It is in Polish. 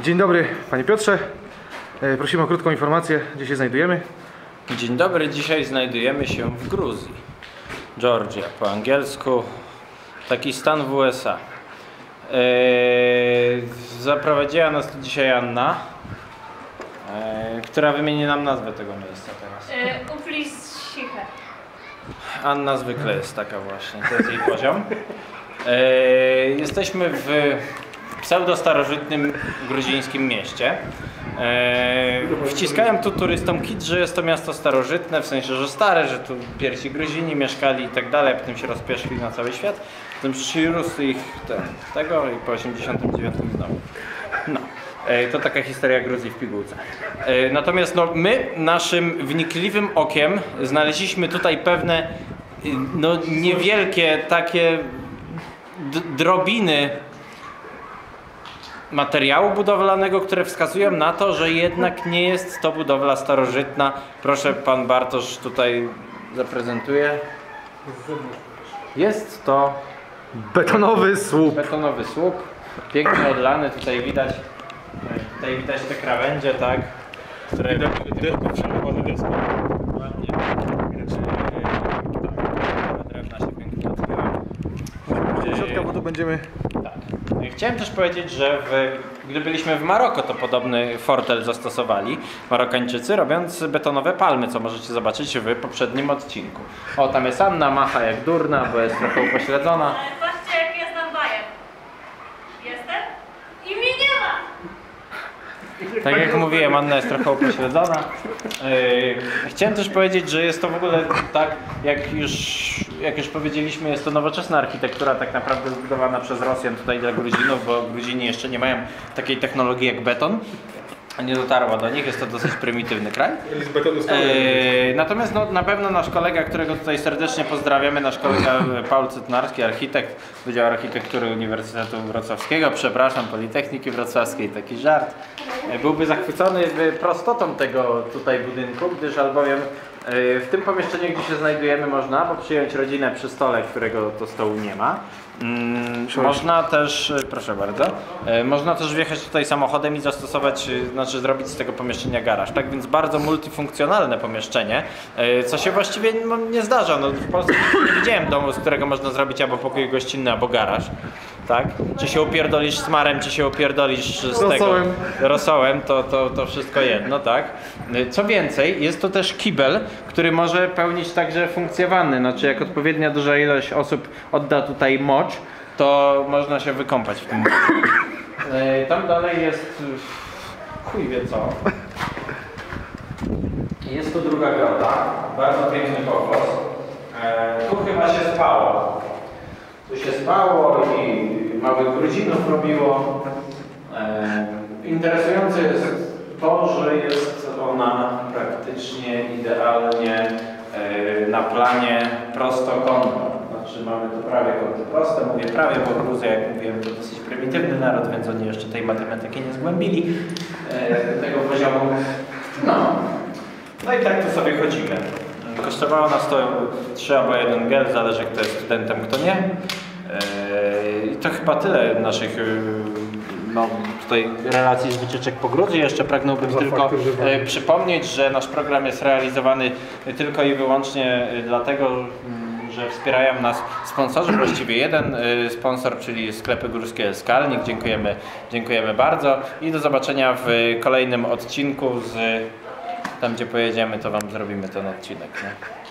Dzień dobry Panie Piotrze. E, Prosimy o krótką informację, gdzie się znajdujemy. Dzień dobry, dzisiaj znajdujemy się w Gruzji. Georgia po angielsku, taki stan w USA. Eee, zaprowadziła nas tu dzisiaj Anna, eee, która wymieni nam nazwę tego miejsca teraz. Y, Uplis ciche. Anna zwykle jest taka właśnie, to jest jej poziom. Eee, jesteśmy w pseudo-starożytnym gruzińskim mieście. Eee, wciskają tu turystom kit, że jest to miasto starożytne, w sensie, że stare, że tu pierwsi Gruzini mieszkali i tak dalej, potem się rozpieszli na cały świat. Potem przyrósł ich te, tego i po 89 znowu. No. E, To taka historia Gruzji w pigułce. E, Natomiast no, my naszym wnikliwym okiem znaleźliśmy tutaj pewne no, niewielkie takie drobiny materiału budowlanego, które wskazują na to, że jednak nie jest to budowla starożytna. Proszę, pan Bartosz tutaj zaprezentuje. Jest to Betonowy słup. betonowy słup, pięknie odlany, tutaj widać tutaj widać te krawędzie, tak, które. Do środka, bo tu będziemy... Chciałem też powiedzieć, że w, gdy byliśmy w Maroko, to podobny fortel zastosowali Marokańczycy, robiąc betonowe palmy, co możecie zobaczyć w poprzednim odcinku. O, tam jest Anna, macha jak durna, bo jest trochę upośledzona. Ale patrzcie jak jest nam bajem. Jestem? I mnie nie ma! Tak jak mówiłem, Anna jest trochę upośledzona. Yy, Chciałem też powiedzieć, że jest to w ogóle tak, jak już, jak już powiedzieliśmy, jest to nowoczesna architektura, tak naprawdę zbudowana przez Rosjan tutaj dla Gruzinów, bo Gruzini jeszcze nie mają takiej technologii jak beton. Nie dotarła do nich, jest to dosyć prymitywny kraj. Eee, natomiast no, na pewno nasz kolega, którego tutaj serdecznie pozdrawiamy, nasz kolega Paul Cytnarski, architekt Wydziału Architektury Uniwersytetu Wrocławskiego, przepraszam, Politechniki Wrocławskiej, taki żart, e, byłby zachwycony prostotą tego tutaj budynku, gdyż albowiem w tym pomieszczeniu, gdzie się znajdujemy, można bo przyjąć rodzinę przy stole, którego to stołu nie ma. Mm, można też, e, proszę bardzo, e, można też wjechać tutaj samochodem i zastosować, e, znaczy zrobić z tego pomieszczenia garaż. Tak więc bardzo multifunkcjonalne pomieszczenie, e, co się właściwie no, nie zdarza. No, w Polsce nie widziałem domu, z którego można zrobić albo pokój gościnny, albo garaż. Tak? Czy się upierdolisz smarem, czy się upierdolisz z tego Rosołem. rosołem, to, to, to wszystko jedno, tak? Co więcej, jest to też kibel, który może pełnić także funkcję wanny. Znaczy, jak odpowiednia duża ilość osób odda tutaj mocz, to można się wykąpać w tym. Tam dalej jest. chuj wie co. Jest tu druga grota, bardzo piękny pokos. E, Tu chyba się spało. Tu się spało i małych Gruzinów robiło. E, Interesujące jest to, że jest ona praktycznie idealnie e, na planie prostokątnym. Znaczy mamy tu prawie kąty proste, mówię prawie, bo Gruzja, jak mówiłem, to dosyć prymitywny naród, więc oni jeszcze tej matematyki nie zgłębili e, tego poziomu. No. no i tak tu sobie chodzimy. Kosztowało nas to 3 albo 1 gel, zależy kto jest studentem, kto nie. E, I to chyba tyle naszych e, no, tutaj relacji z wycieczek po Gruzji. Jeszcze pragnąłbym tylko e, przypomnieć, że nasz program jest realizowany tylko i wyłącznie e, dlatego, mm, że wspierają nas sponsorzy, właściwie jeden sponsor, czyli sklepy górskie Skalnik. Dziękujemy, dziękujemy bardzo i do zobaczenia w kolejnym odcinku z tam gdzie pojedziemy, to wam zrobimy ten odcinek. Nie?